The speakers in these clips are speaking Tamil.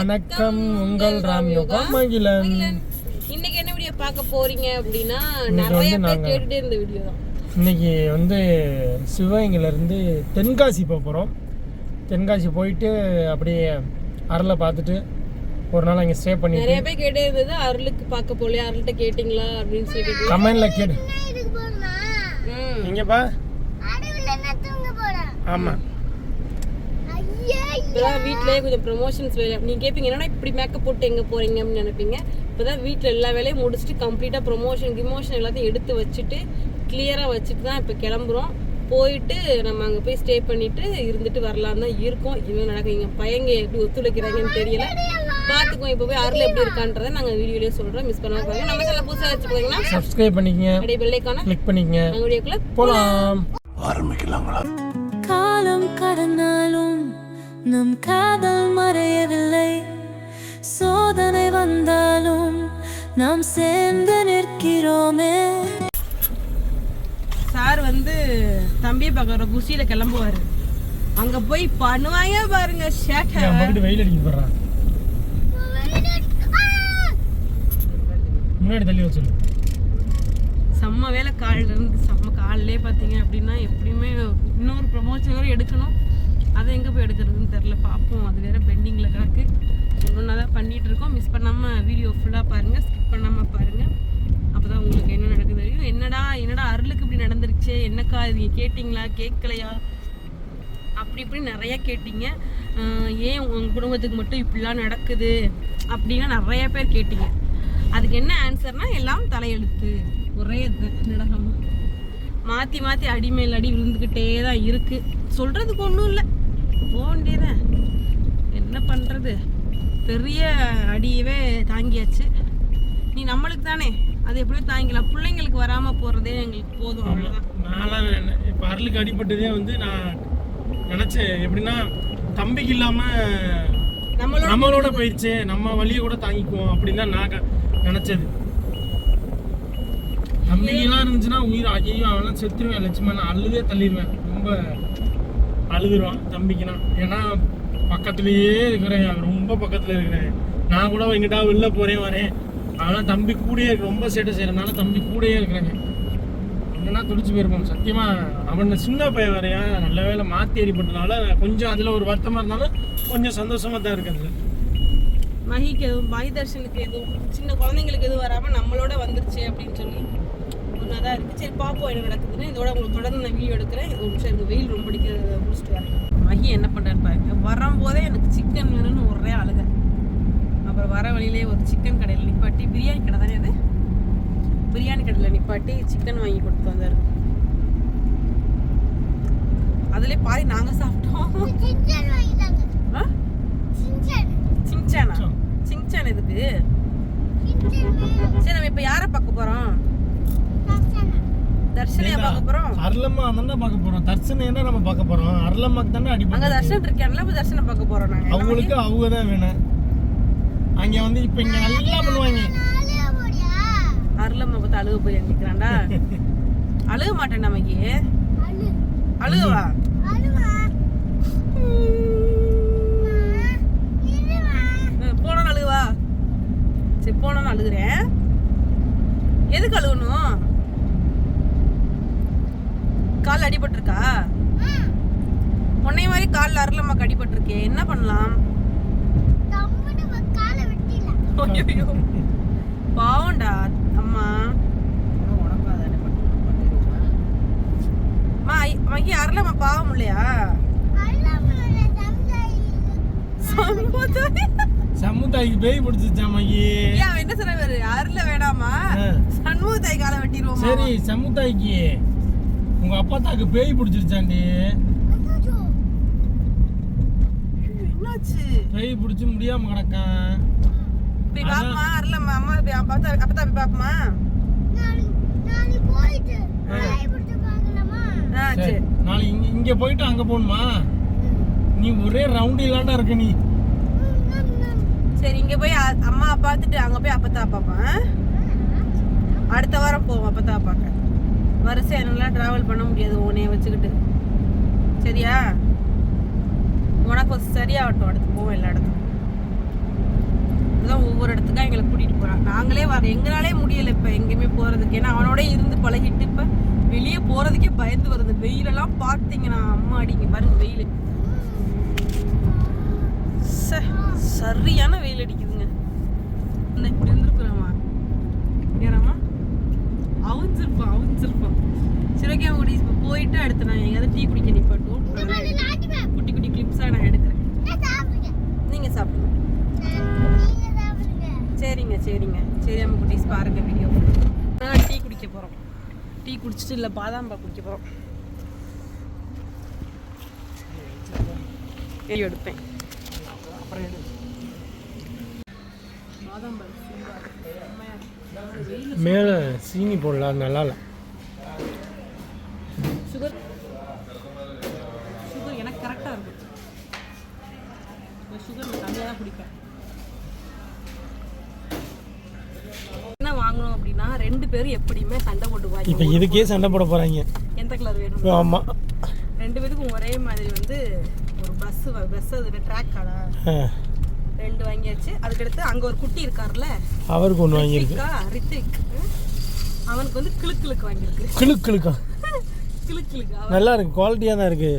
வணக்கம் உங்கள் ராம் யோகா மகிழன். இன்னைக்கு என்ன வீடியோ பார்க்க போறீங்க அப்படின்னா நிறைய வந்து பேர் கேட்டுட்டே இருந்த வீடியோ தான். இன்னைக்கு வந்து சிவகங்கையிலேருந்து தென்காசி போக போகிறோம் தென்காசி போயிட்டு அப்படியே அரலை பார்த்துட்டு ஒரு நாள் அங்கே ஸ்டே பண்ணிட்டு நிறைய பேர் கேட்டே இருந்தது அருளுக்கு பார்க்க போலையா அருள்கிட்ட கேட்டிங்களா அப்படின்னு சொல்லி கமெண்டில் கேட்டு ம். எங்கேப்பா ஆமாம் இப்பதான் வீட்லயே கொஞ்சம் ப்ரொமோஷன்ஸ் வேலை நீங்க கேட்பீங்க என்னடா இப்படி மேக்கப் போட்டு எங்க போறீங்க? அப்படின்னு நினைப்பீங்க. இப்பதான் வீட்ல எல்லா வேலையும் முடிச்சுட்டு கம்ப்ளீட்டா ப்ரொமோஷன் கிமோஷன் எல்லாத்தையும் எடுத்து வச்சுட்டு கிளியரா வச்சுட்டு தான் இப்போ கிளம்புறோம். போயிட்டு நம்ம அங்க போய் ஸ்டே பண்ணிட்டு இருந்துட்டு வரலாம் தான் இருக்கோம். இன்னும் நடக்கும் எங்க பையங்க எப்படி ஒத்துழைக்கிறாங்கன்னு தெரியல. பாத்துக்குவோம் இப்போ போய் அருள் எப்படி இருக்கான்றதை நாங்க வீடியோலயே சொல்றோம். மிஸ் பண்ணாம பாருங்க. நம்ம சேனல் புதுசா வச்சு போறீங்கன்னா சப்ஸ்கிரைப் பண்ணிக்கங்க. அப்படியே பெல்லைக்கான கிளிக் பண்ணிக்கங்க. வீடியோக்குள்ள போகலாம் காலம் கடந்தாலும் நம் காதல் மறையவில்லை. சோதனை வந்தாலும் நாம் சேர்ந்து நிற்கிறோமே. சார் வந்து தம்பியை பார்க்குற குஷியில கிளம்புவாரு. அங்க போய் பண்ணுவாங்க பாருங்க பக்கத்து வெயில் அடிக்க போடுறான் முன்னாடி தள்ளி வச்சுரு. செம்ம வேலை காலில் இருந்து செம்ம காலிலே பார்த்தீங்க அப்படின்னா எப்படியுமே இன்னொரு ப்ரொமோஷன் எடுக்கணும். அதை எங்கே போய் எடுக்கிறதுன்னு தெரில பார்ப்போம் அது வேறு பெண்டிங்கில் கிடக்கு. ஒன்றா தான் பண்ணிகிட்ருக்கோம் இருக்கோம் மிஸ் பண்ணாமல் வீடியோ ஃபுல்லாக பாருங்கள் ஸ்கிப் பண்ணாமல் பாருங்கள் அப்போ தான் உங்களுக்கு என்ன நடக்குது தெரியும். என்னடா என்னடா அருளுக்கு இப்படி நடந்துருச்சு? என்னக்கா நீங்கள் கேட்டிங்களா? கேட்கலையா? அப்படி இப்படி நிறையா கேட்டீங்க. ஏன் உங்கள் குடும்பத்துக்கு மட்டும் இப்படிலாம் நடக்குது? அப்படின்னு நிறைய பேர் கேட்டீங்க. அதுக்கு என்ன ஆன்சர்னால் எல்லாம் தலையெழுத்து. ஒரே இது நடனம். மாற்றி மாற்றி அடி மேல் அடி விழுந்துக்கிட்டே தான் இருக்குது சொல்கிறதுக்கு ஒன்றும் இல்லை. போக வேண்டியதான் என்ன பண்ணுறது பெரிய அடியவே தாங்கியாச்சு. நீ நம்மளுக்கு தானே? அது எப்படியும் தாங்கிக்கலாம். பிள்ளைங்களுக்கு வராமல் போகிறதே எங்களுக்கு போதும் அவ்வளோதான் நான்லாம். இப்ப அருளுக்கு அடிபட்டதே வந்து நான் நினைச்சேன். எப்படின்னா தம்பிக்கு இல்லாம நம்மளோட நம்மளோட போயிடுச்சு. நம்ம வழியை கூட தாங்கிக்குவோம் அப்படின்னு தான் நான் நினைச்சது. தம்பிக்கெல்லாம் இருந்துச்சுன்னா உயிர் ஐயோ அவெல்லாம் செத்துருவேன். லட்சுமணன் அழுதே தள்ளிடுவேன் ரொம்ப அழுதுருவான் தம்பிக்குனா. ஏன்னா பக்கத்துலேயே இருக்கிறேன். ரொம்ப பக்கத்தில் இருக்கிறேன். நான் கூட எங்கிட்டா வெளில போகிறேன் வரேன். அதனால் தம்பி கூடயே இருக்கு. ரொம்ப சேட்டை செய்கிறனால தம்பி கூடயே இருக்கிறேங்க. என்னன்னா துடிச்சு போயிருப்போம் சத்தியமாக அவன் சின்ன பையன் வரையா நல்ல வேலை மாற்றி ஏறிப்பட்டனால கொஞ்சம் அதில் ஒரு வருத்தமாக இருந்தாலும் கொஞ்சம் சந்தோஷமாக தான் இருக்குது மகிக்கு எதுவும் பாய் தர்ஷனுக்கு எதுவும் சின்ன குழந்தைங்களுக்கு எதுவும் வராமல் நம்மளோட வந்துருச்சு அப்படின்னு சொல்லி ஒன்றா தான் இருக்குது சரி பார்ப்போம் என்ன நடக்குதுன்னு. இதோட உங்களுக்கு தொடர்ந்து நான் வீடியோ எடுக்கிறேன். ஒரு நிமிஷம் எனக்கு வெயில் ரொம்ப அடிக்கிறத முடிச்சுட்டு வரேன் மகி என்ன பண்ணுறாரு பாருங்க. வரும்போதே எனக்கு சிக்கன் வேணும்னு ஒரே அழுக. அப்புறம் வர வழியிலே ஒரு சிக்கன் கடையில் நிப்பாட்டி பிரியாணி கடை தானே அது? பிரியாணி கடையில் நிப்பாட்டி சிக்கன் வாங்கி கொடுத்து வந்தார். அதுலேயே பாதி நாங்கள் சாப்பிட்டோம். சிங்சானா சிங்சான் எதுக்கு? சரி நம்ம இப்ப யார பார்க்க போறோம்? தர்ஷனையா பார்க்க போறோம். அருளம்மா தானே பார்க்க போறோம். தர்சனை என்ன நம்ம பார்க்க போறோம். அருளம்மாக்கு தானே அங்க அடிப்பட்டு தர்ஷன் இருக்கான்ல இப்ப தர்ஷனை பார்க்க போறோம் நாங்க. அவங்களுக்கு அவங்க தான் வேணும். அங்க வந்து இப்ப இங்க நல்லா பண்ணுவாங்க. அருளம்மா பார்த்து அழுக போய் நிக்கிறான்டா அழுக மாட்டேன் நமக்கு. அழுகவா? போனோம் அழுகவா? சரி போனோம்னு அழுகுறேன். எதுக்கு அழுகணும்? கால் அடிபட்டிருக்கா? உன்னைய மாதிரி காலில் அருளம்மாக்கு அடிபட்டிருக்கே. என்ன பண்ணலாம்? ஐயோ பாவம்டா அம்மா. மகி அருளம்மா பாவம் இல்லையா. சமுதாய்க்கு பேய் பிடிச்சிச்சாமாயி ஏன் அவன் என்ன சொல்றாரு அருள வேணாமா. சண்முகத்தாய் காலை வெட்டிடுவோம் சரி சமுதாய்க்கு. உங்க அப்பா தாக்கு பேய் பிடிச்சிருச்சாண்டி. என்னாச்சு? பேய் பிடிச்சி முடியாம கிடக்கான் போய் பாப்பமா அருளம்மா அம்மா போய் அப்பா அப்பா போய் பாப்பமா? ஆ. சரி சரி. நாளைக்கு இங்க இங்க போயிட்டு அங்க போகணுமா? நீ ஒரே ரவுண்ட் இல்லாண்டா இருக்க நீ. சரி இங்க போய் அம்மா பார்த்துட்டு அங்க போய் அப்பத்தா பாப்பேன் அடுத்த வாரம் போவோம் அப்பத்தா பார்க்க. வரிசையாக என்னெல்லாம் ட்ராவல் பண்ண முடியாது உன்னைய வச்சுக்கிட்டு. சரியா? உனக்கு சரியாகட்டும் அடுத்து போவோம் எல்லா இடத்துக்கும். அதுதான் ஒவ்வொரு இடத்துக்கும் எங்களை கூட்டிகிட்டு போகிறான் நாங்களே வர எங்களாலே முடியலை இப்போ எங்கேயுமே போகிறதுக்கு ஏன்னா அவனோட இருந்து பழகிட்டு இப்போ வெளியே போகிறதுக்கே பயந்து வருது. வெயிலெல்லாம் பார்த்தீங்கன்னா அம்மா அடிங்க பாருங்க வெயில். ச, சரியான வெயில் அடிக்குதுங்க. இப்படி இருந்திருக்குறாமா அவிஞ்சிருப்பான் அவிஞ்சிருப்பான் சரி ஓகே குடி இப்போ போயிட்டு அடுத்து நான் எங்கேயாவது டீ குடிக்க நிப்பாட்டுவோம். அதெல்லாம் குட்டி குட்டி கிளிப்ஸாக நான் எடுக்கிறேன். நீங்கள் சாப்பிடுங்க. சரிங்க சரிங்க. சரி நம்ம குட்டீஸ் பாருங்க வீடியோ டீ குடிக்க போகிறோம் டீ குடிச்சிட்டு இல்லை பாதாம் பால் குடிக்க போகிறோம் வீடியோ எடுப்பேன். அப்புறம் எடு பாதாம் பால் மேலே சீனி போடல அது நல்லா இல்லை. சுகர் சுகர் எனக்கு கரெக்டாக இருக்கும். சுகர் கம்மியாக தான் குடிப்பேன் என்ன வாங்கணும் அப்படின்னா ரெண்டு பேரும் எப்படியுமே சண்டை இப்போ போட்டுக்குவாங்க இதுக்கே சண்டை போட போகிறாங்க எந்த கலர் வேணும் ஆமாம் ரெண்டு பேத்துக்கும் ஒரே மாதிரி வந்து ஒரு பஸ் பஸ் அது ட்ராக் கடை ரெண்டு வாங்கியாச்சு. அதுக்கடுத்து அங்க ஒரு குட்டி இருக்கார்ல அவருக்கு ஒன்று வாங்கியிருக்கு. ரித்திக் அவனுக்கு வந்து கிளுக் கிளுக் வாங்கியிருக்கு. கிளுக் கிளுக்கா கிளுக் கிளுக் அவன் நல்லா இருக்கு குவாலிட்டியாக தான் இருக்கு.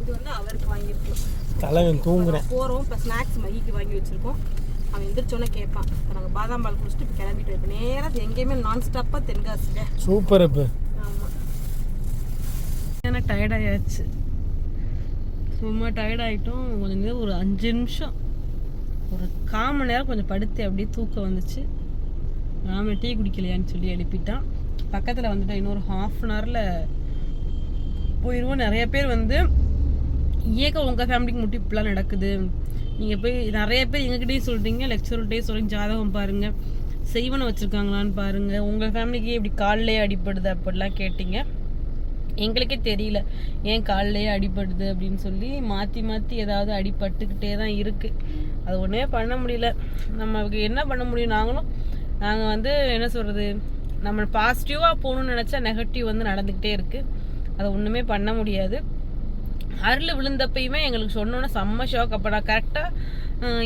இது வந்து அவருக்கு வாங்கியிருக்கு. தலைவன் தூங்குறேன். போகிறோம் இப்போ ஸ்நாக்ஸ் மகிக்கு வாங்கி வச்சிருக்கோம். அவன் எந்திரிச்சோன்னே கேட்பான். இப்போ நாங்கள் பாதாம் பால் குடிச்சிட்டு இப்போ கிளம்பிட்டு இப்போ நேராக எங்கேயுமே நான் ஸ்டாப்பாக தென்காசிங்க சூப்பர் இப்போ ஆமாம் ஏன்னா டயர்டாயாச்சு சும்மா டயர்டாகிட்டோம் கொஞ்சம் நேரம் ஒரு அஞ்சு நிமிஷம். ஒரு கால் மணி நேரம் கொஞ்சம் படுத்து அப்படியே தூக்கம் வந்துச்சு. நாம டீ குடிக்கலையான்னு சொல்லி எழுப்பிட்டான். பக்கத்தில் வந்துட்டு இன்னொரு ஹாஃப் அன் ஹவரில் போயிடுவோம் நிறைய பேர் வந்து ஏக உங்கள் ஃபேமிலிக்கு மட்டும் இப்படிலாம் நடக்குது. நீங்கள் போய் நிறைய பேர் எங்ககிட்டயும் சொல்கிறீங்க லெக்சர்கிட்டையும் சொல்கிறீங்க ஜாதகம் பாருங்கள் செய்வனை வச்சுருக்காங்களான்னு பாருங்கள் உங்கள் ஃபேமிலிக்கு இப்படி காலிலே அடிப்படுது அப்படிலாம் கேட்டிங்க. எங்களுக்கே தெரியல. ஏன் காலிலேயே அடிபடுது அப்படின்னு சொல்லி மாற்றி மாற்றி ஏதாவது அடிபட்டுக்கிட்டே தான் இருக்குது அது ஒன்றே பண்ண முடியல. நமக்கு என்ன பண்ண முடியும்? நாங்களும் நாங்கள் வந்து என்ன சொல்கிறது நம்ம பாசிட்டிவாக போகணும்னு நினச்சா நெகட்டிவ் வந்து நடந்துக்கிட்டே இருக்குது அதை ஒன்றுமே பண்ண முடியாது. அருள் விழுந்தப்பயுமே எங்களுக்கு சொன்னோன்னே செம்ம ஷாக் அப்போ நான் கரெக்டாக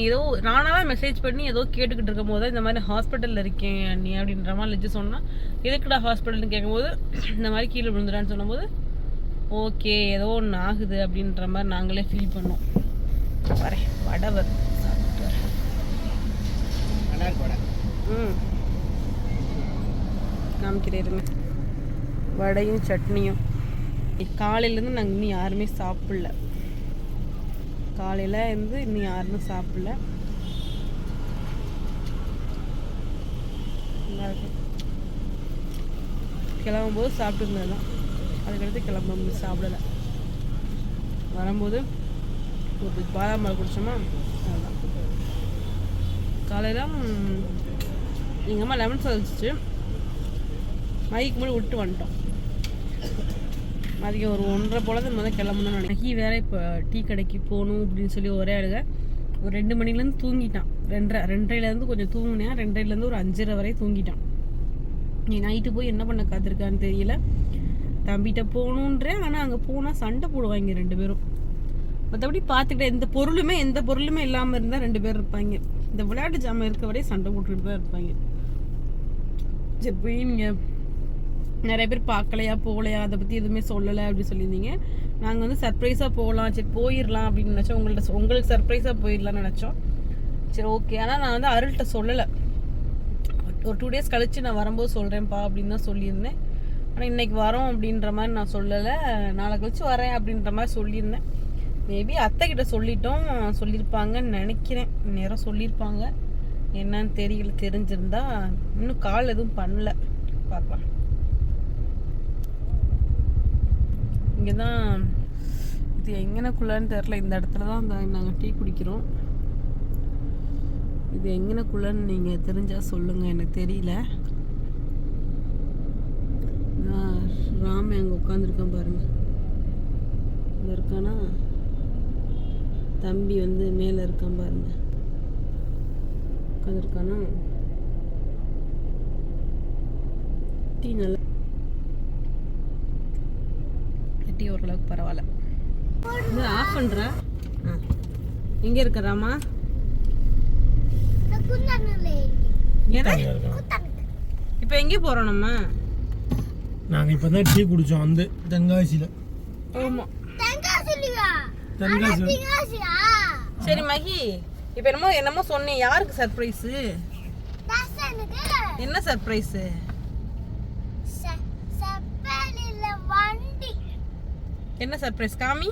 ஏதோ நானாக மெசேஜ் பண்ணி ஏதோ கேட்டுக்கிட்டு இருக்கும் போது இந்த மாதிரி ஹாஸ்பிட்டலில் இருக்கேன் நீ அப்படின்ற மாதிரி லெஜ்ஜு சொன்னால் எதுக்குடா ஹாஸ்பிட்டல்னு கேட்கும்போது இந்த மாதிரி கீழே விழுந்துடான்னு சொல்லும்போது ஓகே ஏதோ ஒன்று ஆகுது அப்படின்ற மாதிரி நாங்களே ஃபீல் பண்ணோம். வரேன் வடை வருது சாப்பிட்டு வரேன் ம். காமிக்கிறேன் வடையும் சட்னியும். காலையிலேருந்து நாங்கள் இன்னும் யாருமே சாப்பிடல. காலையில் இருந்து இன்னும் யாருமே சாப்பிடல. கிளம்பும் போது கிளம்பும்போது சாப்பிட்டு தான் அதுக்கடுத்து கிளம்பும்போது சாப்பிடலை. வரும்போது ஒரு பாதாம் பால் குடிச்சோமா? அதுதான் காலையில் எங்கள் அம்மா லெமன் சாதம் வச்சுச்சு. மைக்கு முன்னாடி விட்டு வந்துட்டோம். மதியம் ஒரு ஒன்றரை போல தான் முதல்ல கிளம்பணும்னு நினைக்கிறேன். ஹீ வேற இப்போ டீ கடைக்கு போகணும் அப்படின்னு சொல்லி ஒரே அழுக ஒரு ரெண்டு மணிலேருந்து தூங்கிட்டான். ரெண்டரை ரெண்டரைலேருந்து கொஞ்சம் தூங்கினேன் ரெண்டரைலேருந்து ஒரு அஞ்சரை வரை தூங்கிட்டான். நீ நைட்டு போய் என்ன பண்ண காத்திருக்கான்னு தெரியல. தம்பிகிட்ட போகணுன்றேன். ஆனால் அங்கே போனால் சண்டை போடுவாங்க ரெண்டு பேரும். மற்றபடி பார்த்துக்கிட்டே எந்த பொருளுமே எந்த பொருளுமே இல்லாமல் இருந்தால் ரெண்டு பேர் இருப்பாங்க. இந்த விளையாட்டு ஜாமான் இருக்க வரையும் சண்டை போட்டுக்கிட்டு தான் இருப்பாங்க. சரி போய் நீங்கள் நிறைய பேர் பார்க்கலையா போகலையா அதை பற்றி எதுவுமே சொல்லலை அப்படின்னு சொல்லியிருந்தீங்க. நாங்கள் வந்து சர்ப்ரைஸாக போகலாம் சரி போயிடலாம் அப்படின்னு நினச்சோம். உங்கள்ட்ட உங்களுக்கு சர்ப்ரைஸாக போயிடலாம்னு நினச்சோம். சரி ஓகே ஆனால் நான் வந்து அருள்கிட்ட சொல்லலை. ஒரு டூ டேஸ் கழிச்சு நான் வரும்போது சொல்கிறேன்ப்பா அப்படின்னு தான் சொல்லியிருந்தேன். ஆனால் இன்றைக்கி வரோம் அப்படின்ற மாதிரி நான் சொல்லலை. நாளை கழிச்சு வரேன் அப்படின்ற மாதிரி சொல்லியிருந்தேன். மேபி அத்தைக்கிட்ட சொல்லிட்டோம் சொல்லியிருப்பாங்கன்னு நினைக்கிறேன். நேரம் சொல்லியிருப்பாங்க. என்னன்னு தெரியல தெரிஞ்சிருந்தா. இன்னும் கால் எதுவும் பண்ணல. பார்க்கலாம். இங்கே தான் இது எங்கனக்குள்ளன்னு தெரில இந்த இடத்துல தான் நாங்கள் டீ குடிக்கிறோம். இது எங்கனக்குள்ளன்னு நீங்கள் தெரிஞ்சால் சொல்லுங்கள் எனக்கு தெரியல. நான் ராம அங்கே உட்காந்துருக்கேன் பாருங்கள் இங்கே இருக்கானா? தம்பி வந்து மேலே இருக்கான் பாருங்க. உட்காந்துருக்கானா டீ நல்லா டீ ஓரளவுக்கு பரவாயில்ல. இது ஆஃப் பண்ணுற ஆ. எங்கே இருக்க ராமா? எதை? அங்க இருக்கலாம். இப்போ எங்கே போகிறோம் நம்ம? நாங்க இப்பதான் டீ குடிச்சோம் வந்து தென்காசியில. ஆமாம் சரி மகி இப்போ என்னமோ என்னமோ சொன்னேன். யாருக்கு சர்ப்ரைஸு என்ன சர்ப்ரைஸு என்ன சர்ப்ரைஸ் காமி?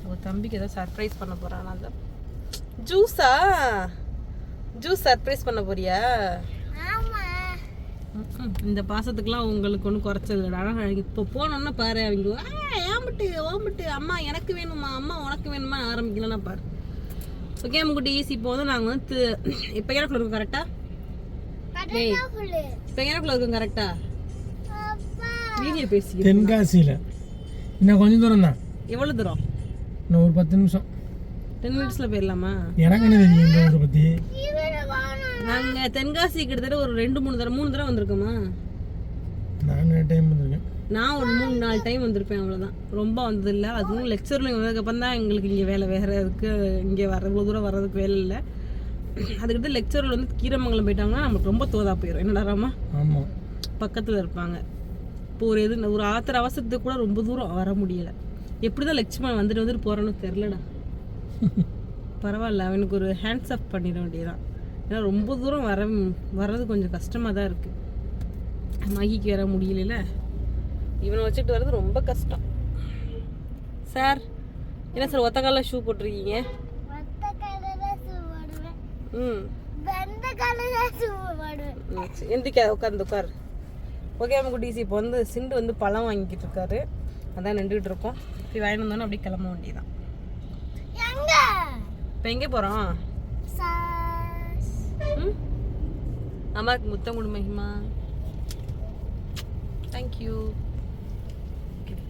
உங்க தம்பிக்கு ஏதோ சர்ப்ரைஸ் பண்ண போறான் அந்த ஜூஸா? ஜூஸ் சர்ப்ரைஸ் பண்ண போறியா. இந்த பாசத்துக்குலாம் உங்களுக்கு ஒன்றும் குறைச்சது இல்லைடா இப்போ போனோன்னா பாரு அவங்க "ஆ, ஏம்பிட்டு ஓம்பிட்டு அம்மா எனக்கு வேணுமா? அம்மா உனக்கு வேணுமா? ஆரம்பிக்கலன்னா பாரு. ஓகே முக்குட்டி ஈஸி வந்து நாங்கள் வந்து இப்போ எனக்குள்ள இருக்கோம் கரெக்டா எனக்குள்ள இருக்கோம் கரெக்டா வீடியோ பேசி தென்காசியில. இன்னும் கொஞ்சம் தூரம் தான். எவ்வளோ தூரம்? இன்னும் ஒரு பத்து நிமிஷம். டென் மினிட்ஸில் போயிடலாமா? எனக்கு என்ன தெரியும் இந்த ஊரை பத்தி? நாங்கள் தென்காசி கிட்டத்தட்ட ஒரு ரெண்டு மூணு தடவை மூணு தடவை வந்திருக்கோமா? நான் டைம் வந்திருக்கேன்? நான் ஒரு மூணு நாலு டைம் வந்திருப்பேன் அவ்வளோதான் ரொம்ப வந்ததில்லை. அதுவும் லெக்சரில் வந்ததுக்கப்புறம் தான் எங்களுக்கு இங்கே வேலை வேறு இருக்கு இங்கே வர இவ்வளோ தூரம் வர்றதுக்கு வேலை இல்லை. அதுக்கிட்ட லெக்சரில் வந்து கீரமங்கலம் போயிட்டாங்கன்னா நமக்கு ரொம்ப தோதா போயிடும் என்னடா ராமா? ஆமா. பக்கத்தில் இருப்பாங்க. இப்போ ஒரு எது ஒரு ஆத்திர அவசரத்துக்கு கூட ரொம்ப தூரம் வர முடியலை. எப்படி தான் லட்சுமணன் வந்துட்டு வந்துட்டு போகிறேன்னு தெரிலடா பரவாயில்ல அவனுக்கு ஒரு ஹேண்ட்ஸ் அப் பண்ணிட வேண்டியதான் ஏன்னா ரொம்ப தூரம் வர வர்றது கொஞ்சம் கஷ்டமாக தான் இருக்குது மகிக்கு வர முடியல இவனை வச்சுட்டு வர்றது ரொம்ப கஷ்டம். சார் என்ன சார் ஒத்த காலில் ஷூ போட்டிருக்கீங்க? ம் வெந்த கலர் சூடுவேன் ம், சரி. எந்திரிக்க உட்காந்து உட்காரு ஓகே நம்ம குட்டீஸ் இப்போ வந்து சிண்டு வந்து பழம் வாங்கிட்டு இருக்காரு அதான் நின்றுட்டு இருக்கோம் போய் வாங்கிட்டு வந்தோன்னே அப்படியே கிளம்ப வேண்டியதான் இப்போ எங்கே போகிறோம் அம்மாவுக்கு முத்தம் கொடு மகிமா தேங்க்யூ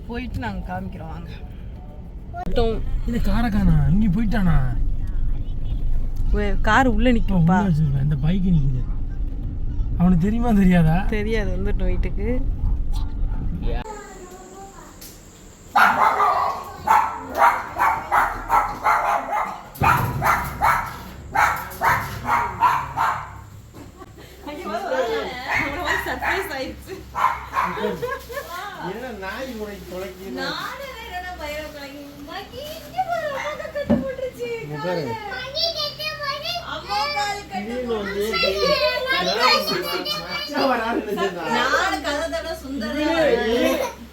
போயிட்டு நாங்கள் காமிக்கிறோம் வாங்க மட்டும் இது காரக்கானா இங்க போயிட்டானா கார் உள்ளே வச்சிருக்கேன். இந்த பைக் நிக்குது. அவனுக்கு தெரியுமா தெரியாதா? தெரியாது வந்துட்டோம் வீட்டுக்கு சர்ப்ரைஸ் ஆயிடுச்சு என்ன நாய் உனக்கு தொலைக்கி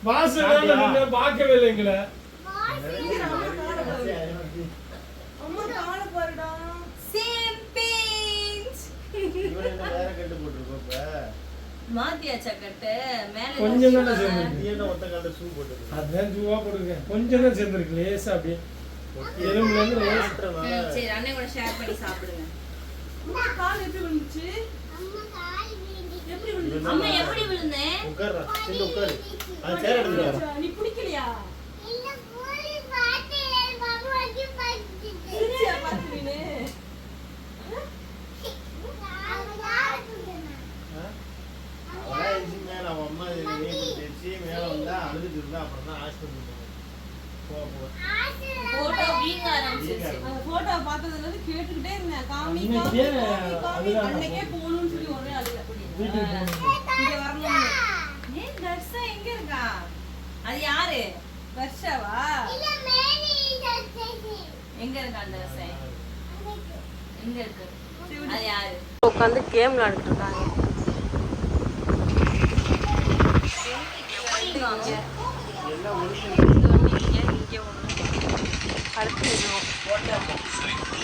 வாசல் பார்க்கவே இல்லை எங்களை. மாத்தியாச்சா கட்டு? மேல கொஞ்சம் தானே சேர்ந்துருக்கு. அதான் ஜூவா போட்டுருக்கேன். கொஞ்சம் தான் சேர்ந்துருக்கு லேசா அப்படியே. எலும்புல இருந்து லேசா. சரி அண்ணன் கூட ஷேர் பண்ணி சாப்பிடுங்க. கால் எப்படி எப்படி விழுந்துச்சு? அம்மா எப்படி விழுந்தேன் நீ பிடிக்கலையா? சிரிச்சியா பார்த்து நீனு போட்டோ வீங்க ஆரம்பிச்சிருச்சு. அந்த போட்டோ பார்த்ததுல இருந்து கேட்டுக்கிட்டே இருந்தேன். காமி இன்னைக்கு காமி ஏன் காமி, காமி. அதுதான். அன்னைக்கே போகணும்னு சொல்லி ஒரே அழுக வீட்டுக்கு போகணும் இங்க வரணும்னு. ஏன் தர்ஷா எங்க இருக்கா? அது யாரு? தர்ஷாவா? எங்க இருக்கா அந்த தர்ஷன் எங்க இருக்கு? அது யாரு? உட்காந்து கேம் விளையாடிட்டு இருக்காங்க.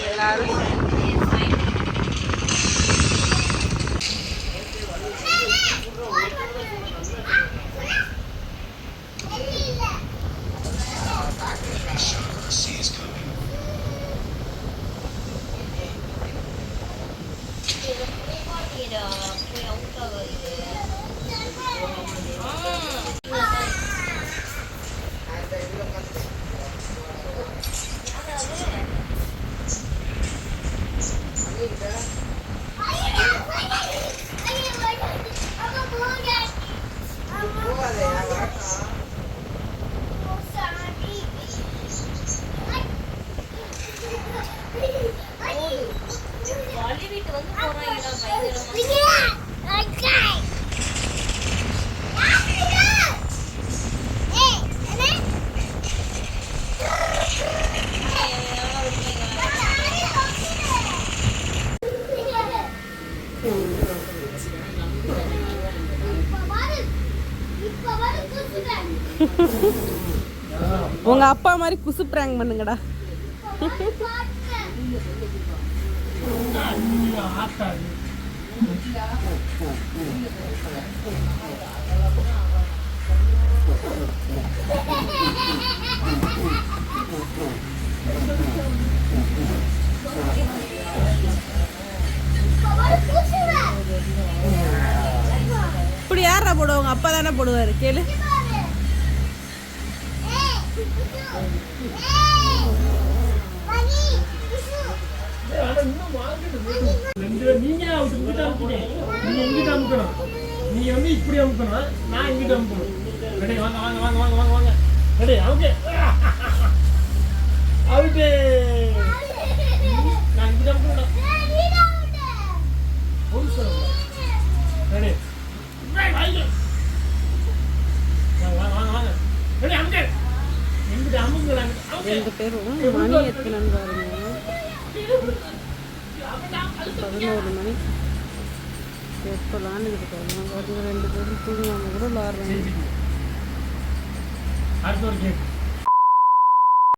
எல்லாரும் you know. உங்க அப்பா மாதிரி குசு பிராங்க் பண்ணுங்கடா இப்படி யாரா போடுவா உங்க அப்பா தானே போடுவாரு கேளு ஆனா இன்னும் market இருக்கு. ரெண்டு பேரும் நீங்க அவுட் இங்கிட்ட அமுக்கணும். நீங்க இங்கிட்ட அமுக்கணும். நீங்க வந்து இப்படி அமுக்கணும் நான் இங்கிட்ட அமுக்கணும் ரெடி வாங்க வாங்க வாங்க வாங்க வாங்க வாங்க ரெடி ஓகே அவுட்டு நான் இங்கிட்ட அமுக்கணும் ஒரு சொல்லுங்க ரெடி வாங்க வாங்க வாங்க வாங்க ரெடி அமுக்கு எங்கிட்ட அமுக்குறாங்க ரெண்டு பேரும் மணி எத்தனைன்னு பாருங்க பதினோரு மணி. எப்போ விளாண்டுக்கிட்டு பாருங்க வருங்க ரெண்டு பேரும் தூங்குவாங்க கூட விளாடுறாங்க அடுத்த ஒரு கேம்